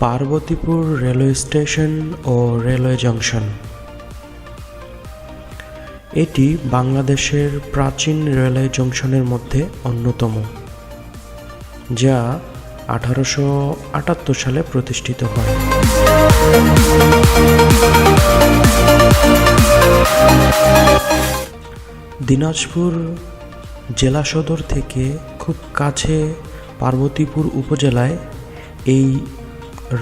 Parbatipur railway station ও railway junction. এটি বাংলাদেশের প্রাচীন রেলওয়ে জংশনের মধ্যে অন্যতম, যা আঠারোশো আটাত্তর সালে প্রতিষ্ঠিত হয়। দিনাজপুর জেলা সদর থেকে খুব কাছে পার্বতীপুর উপজেলায় এই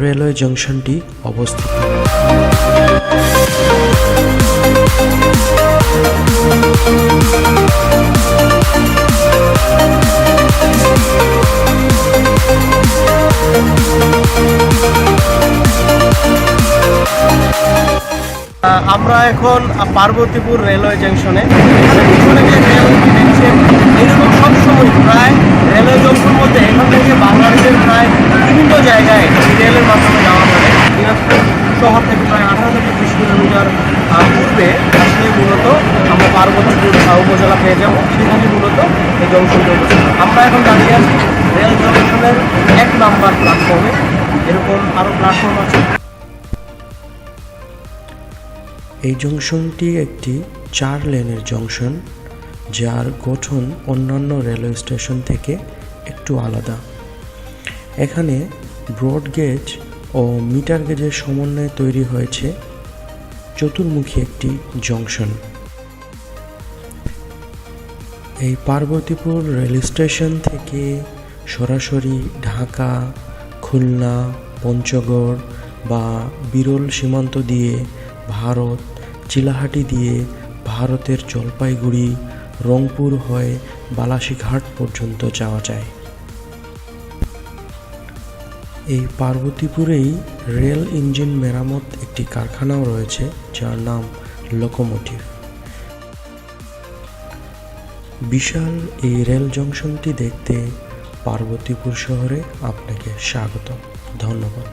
রেলওয়ে জংশনটি অবস্থিত। আমরা এখন পার্বতীপুর রেলওয়ে জংশনে। রেলটি দেখছেন এরকম সবসময় প্রায় রেলওয়ে জংশন মধ্যে এখান থেকে বাংলাদেশের প্রায় বিভিন্ন জায়গায় মাধ্যমে যাওয়া দিনাজপুর শহর থেকে প্রায় আঠারো থেকে বিশ কিলোমিটার পূর্বে আসলে মূলত আমরা পার্বতীপুর উপজেলা পেয়ে যাব। সেখানে মূলত এই আমরা এখন দাঁড়িয়ে আছি রেল জংশনের এক নাম্বার প্ল্যাটফর্মে এরকম আরও প্ল্যাটফর্ম আছে। এই জংশনটি একটি চার লেনের জংশন, যার গঠন অন্যান্য রেলওয়ে স্টেশন থেকে একটু আলাদা। এখানে ব্রড গেজ ও মিটার গেজের সমন্বয়ে তৈরি হয়েছে চতুর্মুখী একটি জংশন। এই পার্বতীপুর রেল স্টেশন থেকে সরাসরি ঢাকা, খুলনা, পঞ্চগড় বা বিরল সীমান্ত দিয়ে ভারত, চিলাহাটি দিয়ে ভারতের জলপাইগুড়ি, রংপুর হয়ে বালাসীঘাট পর্যন্ত যাওয়া যায়। এই পার্বতীপুরেই রেল ইঞ্জিন মেরামত একটি কারখানাও রয়েছে, যার নাম লোকোমোটিভ। বিশাল এই রেল জংশনটি দেখতে পার্বতীপুর শহরে আপনাকে স্বাগত ধন্যবাদ।